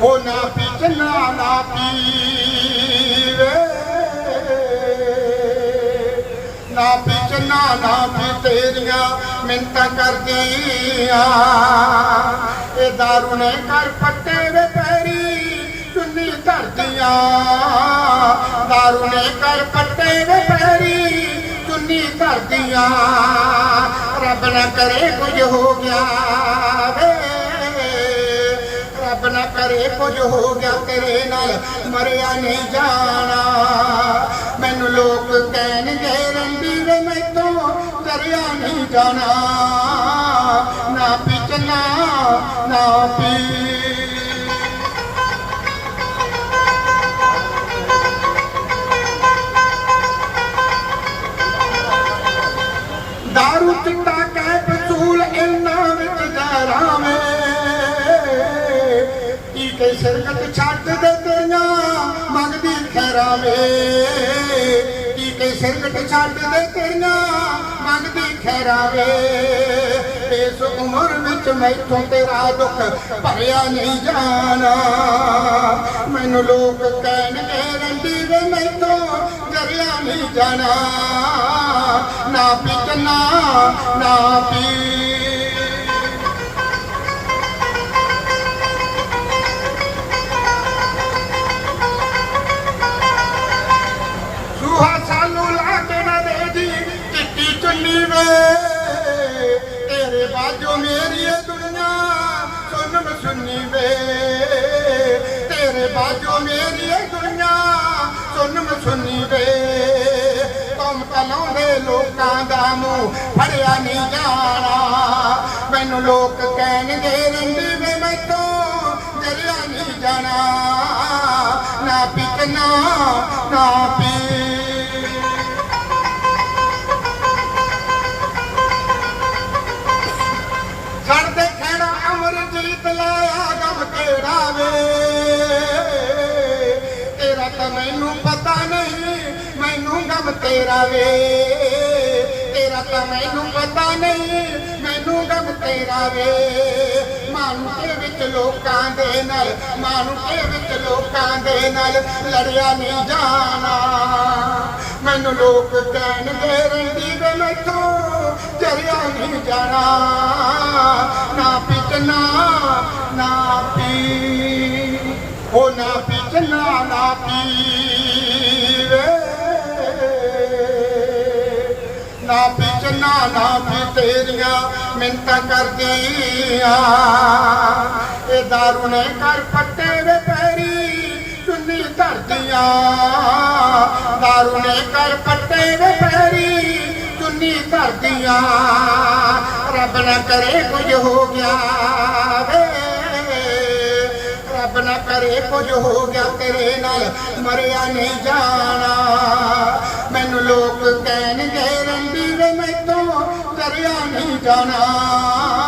ਉਹ ਨਾ ਪਿਛਲਾ ਨਾ ਪੀਵੇ। ਨਾ ਪਿਛਲਾ ਨਾ ਪੀ ਤੇਰੀਆਂ ਮਿੰਤਾਂ ਕਰਦੀਆਂ। ਇਹ ਦਾਰੂ ਨੇ ਕਰ ਪੱਟੇ ਵੇ ਪੈਰੀ ਚੁੰਨੀ ਧਰਦੀਆਂ। ਦਾਰੂ ਨੇ ਕਰ ਪੱਟੇ ਵੇ ਪੈਰੀ ਚੁੰਨੀ ਧਰਦੀਆਂ। ਰੱਬ ਨਾ ਕਰੇ ਕੁਝ ਹੋ ਗਿਆ। ਕਰੇ ਕੁਝ ਹੋ ਗਿਆ ਤੇਰੇ ਨਾਲ, ਮਰਿਆ ਨਹੀਂ ਜਾਣਾ। ਮੈਨੂੰ ਲੋਕ ਕਹਿਣਗੇ ਰੰਡੀ ਵੇ ਮੈਥੋਂ ਦਰਿਆ ਨਹੀਂ ਜਾਣਾ। ਨਾ ਪਿਛਲਾ ਨਾ ਪੀ ਮੰਗਦੀ ਕੀ ਕੇ ਸਿਰਕਤ ਛੱਡ ਦੇ ਤੇਰੀਆਂ ਮੰਗਦੀ ਖੈਰਾਵੇ ਇਸ ਉਮਰ ਵਿੱਚ ਮੈਥੋਂ ਤੇਰਾ ਦੁੱਖ ਭਰਿਆ ਨਹੀਂ ਜਾਣਾ। ਮੈਨੂੰ ਲੋਕ ਕਹਿਣਗੇ, ਰੰਡੀ ਵੇ ਮੈਥੋਂ ਜਰਿਆ ਨਹੀਂ ਜਾਣਾ। ਨਾ ਪਿਟਨਾ ਨਾ ਪੀ ਬਾਜੋ ਬਾਝੋਂ ਮੇਰੀ ਇਹ ਦੁਨੀਆ ਸੁਣ ਸੁਣੀ ਵੇ ਤੁਮ ਤਲਾਉਂਦੇ ਲੋਕਾਂ ਦਾ ਮੂੰਹ, ਫੜਿਆ ਨਹੀਂ ਜਾਣਾ। ਮੈਨੂੰ ਲੋਕ ਕਹਿਣਗੇ, ਰੰਡੀ ਵੇ ਮੈਥੋਂ ਦਰਿਆ ਨਹੀਂ ਜਾਣਾ। ਨਾ ਪਿਕਨਾ ਨਾ ਪੀ। ਛੜ ਦੇ ਖੇੜਾ ਅਮਰਜੀਤ ਲਾਇਆ ਗਮ ਕਿਹੜਾ ਵੇ। ਤਾਂ ਮੈਨੂੰ ਪਤਾ ਨਹੀਂ, ਮੈਨੂੰ ਗਮ ਤੇਰਾ ਵੇ। ਤੇਰਾ ਤਾਂ ਮੈਨੂੰ ਪਤਾ ਨਹੀਂ, ਮੈਨੂੰ ਗਮ ਤੇਰਾ ਵੇ। ਮਾਨੂੰ ਵਿੱਚ ਲੋਕਾਂ ਦੇ ਨਾਲ ਮਾਨੂੰ ਵਿੱਚ ਲੋਕਾਂ ਦੇ ਨਾਲ ਲੜਿਆ ਨਹੀਂ ਜਾਣਾ। ਮੈਨੂੰ ਲੋਕ ਕਹਿਣਗੇ ਰਹਿੰਦੀ ਵੇ ਮੈਥੋਂ ਜਰਿਆ ਨਹੀਂ ਜਾਣਾ। ਨਾ ਪਿਟਨਾ ਨਾ ਪੀ ਉਹ ਨਾ ਪਿਟਨਾ ਨਾ ਪੀਵੇ। ਨਾ ਪਿਛਨਾ ਨਾ ਪੀ ਤੇਰੀਆਂ ਮਿੰਤਾਂ ਕਰਦੀਆਂ। ਇਹ ਦਾਰੂ ਨੇ ਕਰ ਪੱਟੇ ਵੇ ਪੈਰੀ ਚੁੰਨੀ ਧਰਦੀਆਂ। ਦਾਰੂ ਨੇ ਕਰ ਪੱਟੇ ਵੇ ਪੈਰੀ ਚੁੰਨੀ ਧਰਦੀਆਂ। ਰੱਬ ਨਾ ਕਰੇ ਕੁਝ ਹੋ ਗਿਆ ਵੇ। ਰੱਬ ਨਾ ਕਰੇ ਕੁਝ ਹੋ ਗਿਆ ਤੇਰੇ ਨਾਲ, ਮਰਿਆ ਨਹੀਂ ਜਾਣਾ। ਮੈਨੂੰ ਲੋਕ ਕਹਿਣਗੇ ਰੰਡੀ ਵੇ ਮੈਥੋਂ ਦਰਿਆ ਨਹੀਂ ਜਾਣਾ।